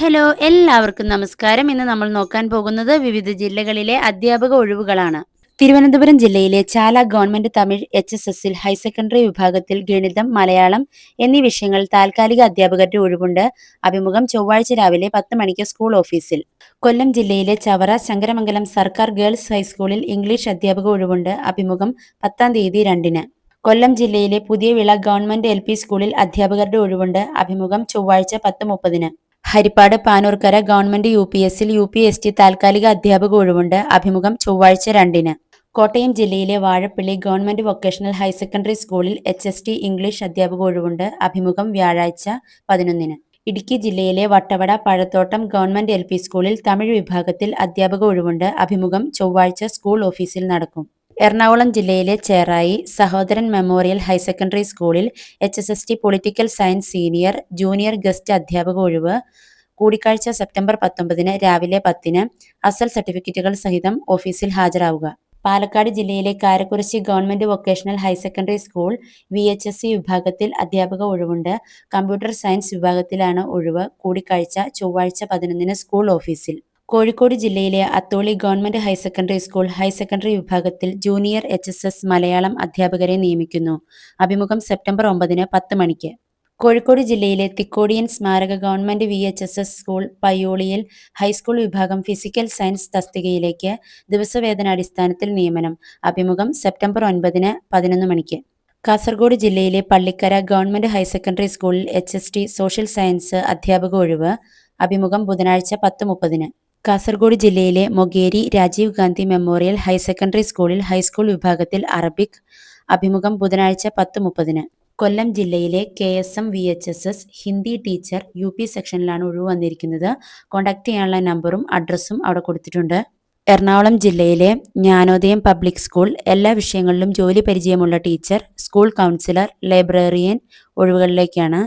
Hello എല്ലാവർക്കും നമസ്കാരം. ഇന്ന് നമ്മൾ നോക്കാൻ പോകുന്നത് വിവിധ ജില്ലകളിലെ അധ്യാപക ഒഴിവുകളാണ്. തിരുവനന്തപുരം ജില്ലയിലെ Chala government Tamil H S എസിൽ ഹയർ സെക്കൻഡറി വിഭാഗത്തിൽ ഗണിതം മലയാളം എന്നീ വിഷയങ്ങൾ താൽക്കാലിക അധ്യാപകരുടെ ഒഴിവുണ്ട്. അഭിമുഖം ചൊവ്വാഴ്ച രാവിലെ പത്ത് മണിക്ക് സ്കൂൾ ഓഫീസിൽ. കൊല്ലം ജില്ലയിലെ ചവറ ശങ്കരമംഗലം സർക്കാർ ഗേൾസ് ഹൈസ്കൂളിൽ ഇംഗ്ലീഷ് അധ്യാപക ഒഴിവുണ്ട്. അഭിമുഖം പത്താം തീയതി രണ്ടിന്. കൊല്ലം ജില്ലയിലെ പുതിയ വിള ഗവൺമെന്റ് എൽ സ്കൂളിൽ അധ്യാപകരുടെ ഒഴിവുണ്ട്. അഭിമുഖം ചൊവ്വാഴ്ച പത്ത് മുപ്പതിന്. Harippad Panoorkara government U P എസിൽ യു പി എസ് ടി താൽക്കാലിക അധ്യാപക ഒഴിവുണ്ട്. അഭിമുഖം ചൊവ്വാഴ്ച രണ്ടിന്. കോട്ടയം ജില്ലയിലെ Vazhappally government vocational higher secondary സ്കൂളിൽ എച്ച് എസ് ടി ഇംഗ്ലീഷ് അധ്യാപക ഒഴിവുണ്ട്. അഭിമുഖം വ്യാഴാഴ്ച പതിനൊന്നിന്. ഇടുക്കി ജില്ലയിലെ Vattavada Pazhathottam government L P സ്കൂളിൽ തമിഴ് വിഭാഗത്തിൽ അധ്യാപക ഒഴിവുണ്ട്. അഭിമുഖം ചൊവ്വാഴ്ച സ്കൂൾ ഓഫീസിൽ നടക്കും. എറണാകുളം ജില്ലയിലെ Cherai Sahodaran memorial higher secondary സ്കൂളിൽ H S S T political science senior junior guest അധ്യാപക ഒഴിവ്. കൂടിക്കാഴ്ച സെപ്റ്റംബർ പത്തൊമ്പതിന് രാവിലെ പത്തിന് അസൽ സർട്ടിഫിക്കറ്റുകൾ സഹിതം ഓഫീസിൽ ഹാജരാവുക. പാലക്കാട് ജില്ലയിലെ Karakurissi government vocational higher secondary school V H S C വിഭാഗത്തിൽ അധ്യാപക ഒഴിവുണ്ട്. കമ്പ്യൂട്ടർ സയൻസ് വിഭാഗത്തിലാണ് ഒഴിവ്. കൂടിക്കാഴ്ച ചൊവ്വാഴ്ച പതിനൊന്നിന് സ്കൂൾ ഓഫീസിൽ. കോഴിക്കോട് ജില്ലയിലെ Atholi government higher secondary school higher secondary വിഭാഗത്തിൽ ജൂനിയർ എച്ച് മലയാളം അധ്യാപകരെ നിയമിക്കുന്നു. അഭിമുഖം സെപ്റ്റംബർ ഒമ്പതിന് പത്ത് മണിക്ക്. കോഴിക്കോട് ജില്ലയിലെ തിക്കോടിയൻ സ്മാരക government V H S S school പയ്യോളിയിൽ high school വിഭാഗം ഫിസിക്കൽ സയൻസ് തസ്തികയിലേക്ക് ദിവസവേതനാടിസ്ഥാനത്തിൽ നിയമനം. അഭിമുഖം സെപ്റ്റംബർ ഒൻപതിന് പതിനൊന്ന് മണിക്ക്. കാസർഗോഡ് ജില്ലയിലെ പള്ളിക്കര ഗവൺമെന്റ് ഹയർ സെക്കൻഡറി സ്കൂളിൽ H S T social science അധ്യാപക ഒഴിവ്. അഭിമുഖം ബുധനാഴ്ച പത്ത് മുപ്പതിന്. കാസർഗോഡ് ജില്ലയിലെ Mogeri Rajiv Gandhi memorial higher secondary സ്കൂളിൽ ഹൈസ്കൂൾ വിഭാഗത്തിൽ അറബിക്. അഭിമുഖം ബുധനാഴ്ച പത്ത് മുപ്പതിന്. കൊല്ലം ജില്ലയിലെ K S M V H S S Hindi teacher U P സെക്ഷനിലാണ് ഒഴിവ് വന്നിരിക്കുന്നത്. കോണ്ടാക്ട് ചെയ്യാനുള്ള നമ്പറും അഡ്രസ്സും അവിടെ കൊടുത്തിട്ടുണ്ട്. എറണാകുളം ജില്ലയിലെ ജ്ഞാനോദയം പബ്ലിക് സ്കൂൾ എല്ലാ വിഷയങ്ങളിലും ജോലി പരിചയമുള്ള ടീച്ചർ സ്കൂൾ കൗൺസിലർ ലൈബ്രറിയൻ ഒഴിവുകളിലേക്കാണ്.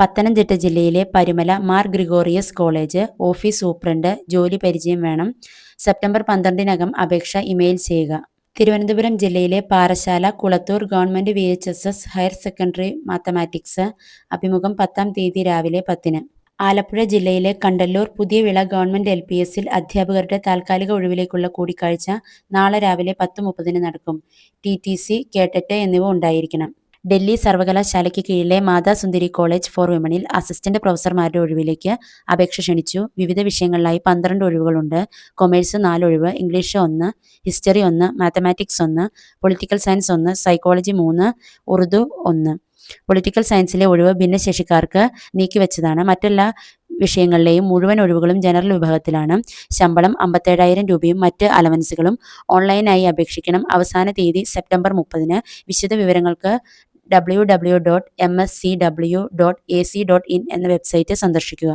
പത്തനംതിട്ട ജില്ലയിലെ Parumala Mar Gregorios college office superintendent ജോലി പരിചയം വേണം. സെപ്റ്റംബർ പന്ത്രണ്ടിനകം അപേക്ഷ ഇമെയിൽ ചെയ്യുക. തിരുവനന്തപുരം ജില്ലയിലെ Parassala Kulathoor government V H S S higher secondary mathematics അഭിമുഖം പത്താം തീയതി രാവിലെ പത്തിന്. ആലപ്പുഴ ജില്ലയിലെ കണ്ടല്ലൂർ പുതിയ വിള ഗവൺമെന്റ് എൽ പി എസിൽ അധ്യാപകരുടെ താൽക്കാലിക ഒഴിവിലേക്കുള്ള കൂടിക്കാഴ്ച നാളെ രാവിലെ പത്ത് മുപ്പതിന് നടക്കും. ടി ടി സി കേട്ടറ്റ് എന്നിവ ഉണ്ടായിരിക്കണം. ഡൽഹി സർവകലാശാലയ്ക്ക് കീഴിലെ മാതാസുന്ദരി കോളേജ് ഫോർ വിമണിൽ അസിസ്റ്റന്റ് പ്രൊഫസർമാരുടെ ഒഴിവിലേക്ക് അപേക്ഷ ക്ഷണിച്ചു. വിവിധ വിഷയങ്ങളിലായി പന്ത്രണ്ട് ഒഴിവുകളുണ്ട്. കൊമേഴ്സ് നാല് ഒഴിവ് ഇംഗ്ലീഷ് ഒന്ന് ഹിസ്റ്ററി ഒന്ന് മാത്തമാറ്റിക്സ് ഒന്ന് പൊളിറ്റിക്കൽ സയൻസ് ഒന്ന് സൈക്കോളജി മൂന്ന് ഉറുദു ഒന്ന്. പൊളിറ്റിക്കൽ സയൻസിലെ ഒഴിവ് ഭിന്നശേഷിക്കാർക്ക് നീക്കിവെച്ചതാണ്. മറ്റെല്ലാ വിഷയങ്ങളിലെയും മുഴുവൻ ഒഴിവുകളും ജനറൽ വിഭാഗത്തിലാണ്. ശമ്പളം അമ്പത്തേഴായിരം രൂപയും മറ്റ് അലവൻസുകളും ഓൺലൈനായി അപേക്ഷിക്കണം. അവസാന തീയതി സെപ്റ്റംബർ മുപ്പതിന് വിശദ വിവരങ്ങൾക്ക് W W dot M S C W dot A C dot in എന്ന വെബ്സൈറ്റ് സന്ദർശിക്കുക.